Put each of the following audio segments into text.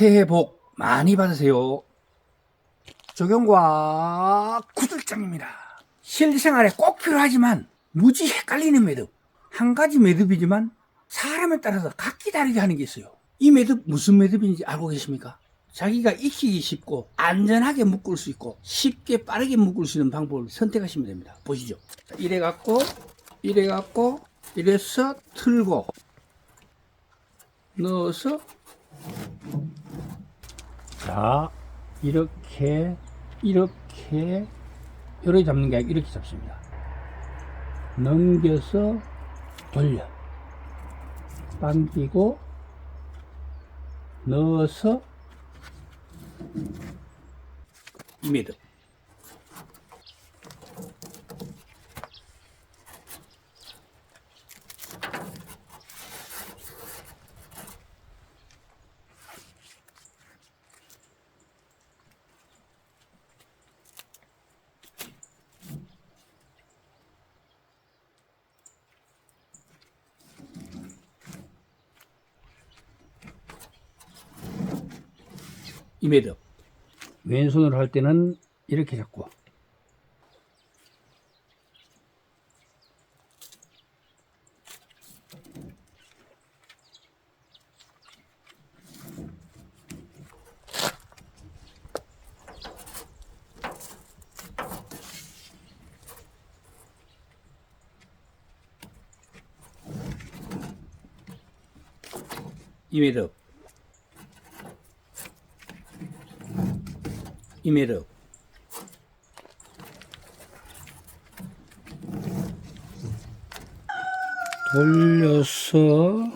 새해 복 많이 받으세요. 조경과 구들장입니다. 실생활에 꼭 필요하지만 무지 헷갈리는 매듭. 한 가지 매듭이지만 사람에 따라서 각기 다르게 하는 게 있어요. 이 매듭 무슨 매듭인지 알고 계십니까? 자기가 익히기 쉽고 안전하게 묶을 수 있고 쉽게 빠르게 묶을 수 있는 방법을 선택하시면 됩니다. 보시죠. 자, 이래 갖고 이래 갖고 이래서 틀고 넣어서 자 이렇게 이렇게 이렇게 잡는 게 아니고 이렇게 잡습니다. 넘겨서 돌려 당기고 넣어서 매듭 이 매듭. 왼손으로 할 때는 이렇게 잡고. 이 매듭 이 매듭 돌려서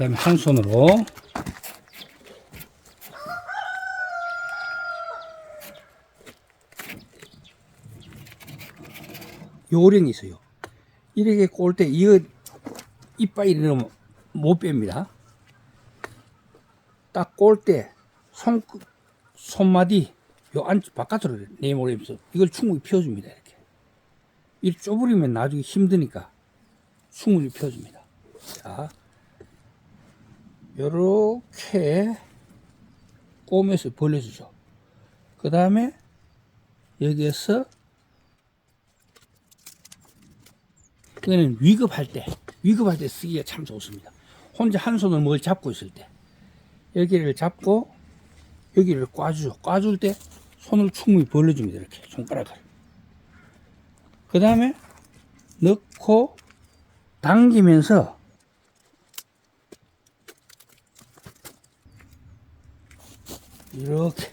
다음에 한 손으로 요령이 있어요. 이렇게 꼴 때 이거 이빨이 이러면 못 뺍니다. 딱 꼴 때 손 손마디 요안 바깥으로 내몰면서 이걸 충분히 펴줍니다. 이렇게 이 좁으리면 나중에 힘드니까 충분히 펴줍니다. 자. 요렇게 꼬매서 벌려주죠. 그 다음에 여기에서 이거는 위급할 때, 위급할 때 쓰기가 참 좋습니다. 혼자 한 손으로 뭘 잡고 있을 때 여기를 잡고 여기를 꽈주죠. 꽈줄 때 손을 충분히 벌려줍니다. 이렇게 손가락을. 그 다음에 넣고 당기면서 이렇게